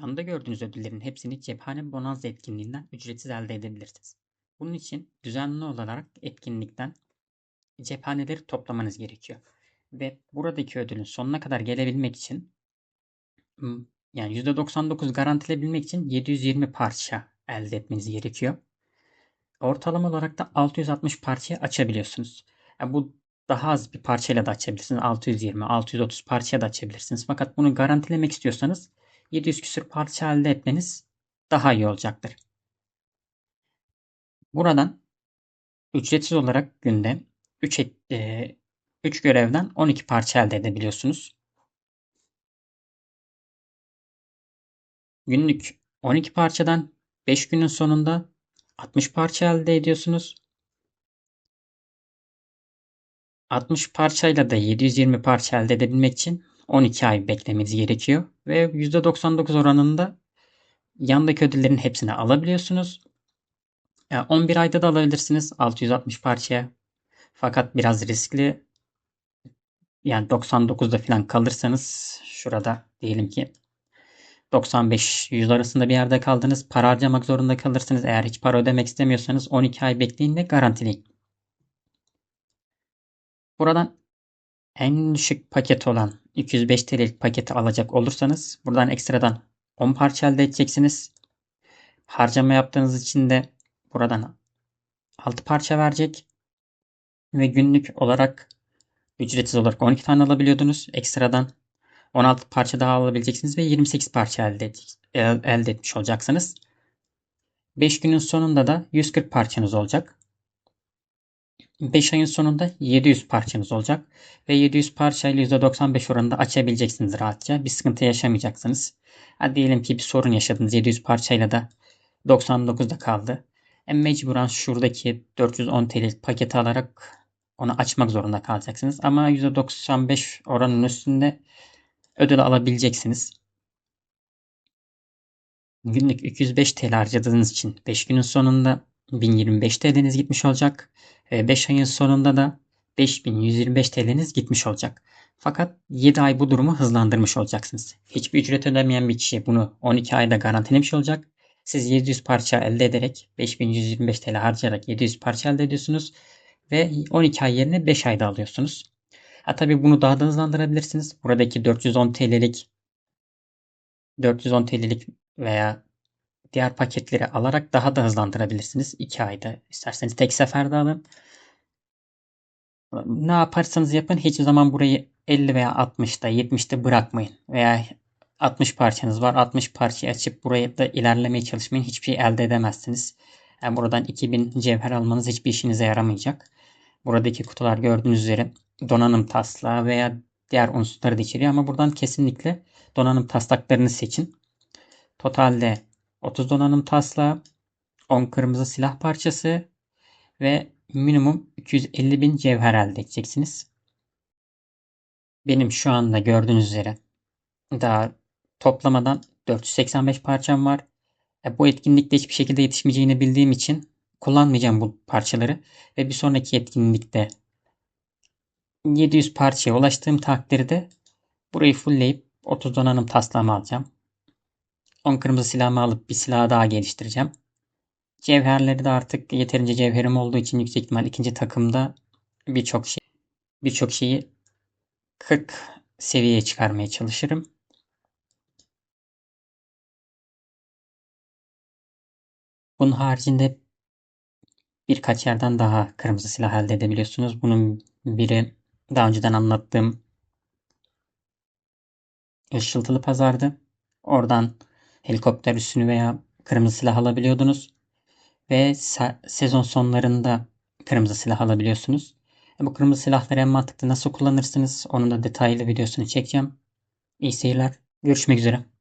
Yanında gördüğünüz ödüllerin hepsini Cephane Bonanza etkinliğinden ücretsiz elde edebilirsiniz. Bunun için düzenli olarak etkinlikten cephaneleri toplamanız gerekiyor. Ve buradaki ödülün sonuna kadar gelebilmek için yani %99 garantilebilmek için 720 parça elde etmeniz gerekiyor. Ortalama olarak da 660 parçayı açabiliyorsunuz. Yani bu daha az bir parçayla da açabilirsiniz. 620, 630 parçaya da açabilirsiniz. Fakat bunu garantilemek istiyorsanız 700 küsür parça elde etmeniz daha iyi olacaktır. Buradan ücretsiz olarak günde 3, et, e, 3 görevden 12 parça elde edebiliyorsunuz. Günlük 12 parçadan 5 günün sonunda 60 parça elde ediyorsunuz. 60 parçayla da 720 parça elde edebilmek için 12 ay beklemeniz gerekiyor. Ve %99 oranında yandaki ödüllerin hepsini alabiliyorsunuz. Yani 11 ayda da alabilirsiniz 660 parçaya. Fakat biraz riskli. Yani 99'da falan kalırsanız şurada diyelim ki 95-100 arasında bir yerde kaldınız. Para harcamak zorunda kalırsınız. Eğer hiç para ödemek istemiyorsanız 12 ay bekleyin ve garantileyin. Buradan en düşük paket olan 205 TL'lik paketi alacak olursanız buradan ekstradan 10 parça elde edeceksiniz. Harcama yaptığınız için de buradan 6 parça verecek. Ve günlük olarak ücretsiz olarak 12 tane alabiliyordunuz. Ekstradan 16 parça daha alabileceksiniz ve 28 parça elde, elde etmiş olacaksınız. 5 günün sonunda da 140 parçanız olacak. 5 ayın sonunda 700 parçanız olacak. Ve 700 parçayla %95 oranında açabileceksiniz rahatça. Bir sıkıntı yaşamayacaksınız. Hadi diyelim ki bir sorun yaşadınız. 700 parçayla da 99'da kaldı. E mecburen şuradaki 410 TL paketi alarak onu açmak zorunda kalacaksınız. Ama %95 oranın üstünde ödül alabileceksiniz. Günlük 205 TL harcadığınız için 5 günün sonunda 1025 TL'niz gitmiş olacak. 5 ayın sonunda da 5125 TL'niz gitmiş olacak. Fakat 7 ay bu durumu hızlandırmış olacaksınız. Hiçbir ücret ödemeyen bir kişi bunu 12 ayda garantilemiş olacak. Siz 700 parça elde ederek 5125 TL harcayarak 700 parça elde ediyorsunuz. Ve 12 ay yerine 5 ayda alıyorsunuz. Ha tabii bunu daha da hızlandırabilirsiniz. Buradaki 410 TL'lik 410 TL'lik veya diğer paketleri alarak daha da hızlandırabilirsiniz. 2 ayda isterseniz tek seferde alın. Ne yaparsanız yapın hiçbir zaman burayı 50 veya 60'da 70'te bırakmayın. Veya 60 parçanız var. 60 parçayı açıp buraya da ilerlemeye çalışmayın. Hiçbir şey elde edemezsiniz. Yani buradan 2000 cevher almanız hiçbir işinize yaramayacak. Buradaki kutular gördüğünüz üzere donanım taslağı veya diğer unsurları da içeriyor ama buradan kesinlikle donanım taslaklarını seçin. Totalde 30 donanım taslağı, 10 kırmızı silah parçası ve minimum 250 bin cevher elde edeceksiniz. Benim şu anda gördüğünüz üzere daha toplamadan 485 parçam var. E, bu etkinlikte hiçbir şekilde yetişmeyeceğini bildiğim için kullanmayacağım bu parçaları ve bir sonraki etkinlikte 700 parçaya ulaştığım takdirde burayı fullleyip 30 donanım taslağımı alacağım. 10 kırmızı silahımı alıp bir silah daha geliştireceğim. Cevherleri de artık yeterince cevherim olduğu için yüksek ihtimal ikinci takımda birçok şey birçok şeyi 40 seviyeye çıkarmaya çalışırım. Bunun haricinde birkaç yerden daha kırmızı silah elde edebiliyorsunuz. Bunun biri daha önceden anlattığım ışıltılı pazardı. Oradan helikopter üssünü veya kırmızı silah alabiliyordunuz. Ve sezon sonlarında kırmızı silah alabiliyorsunuz. E bu kırmızı silahları en mantıklı nasıl kullanırsınız? Onun da detaylı videosunu çekeceğim. İyi seyirler. Görüşmek üzere.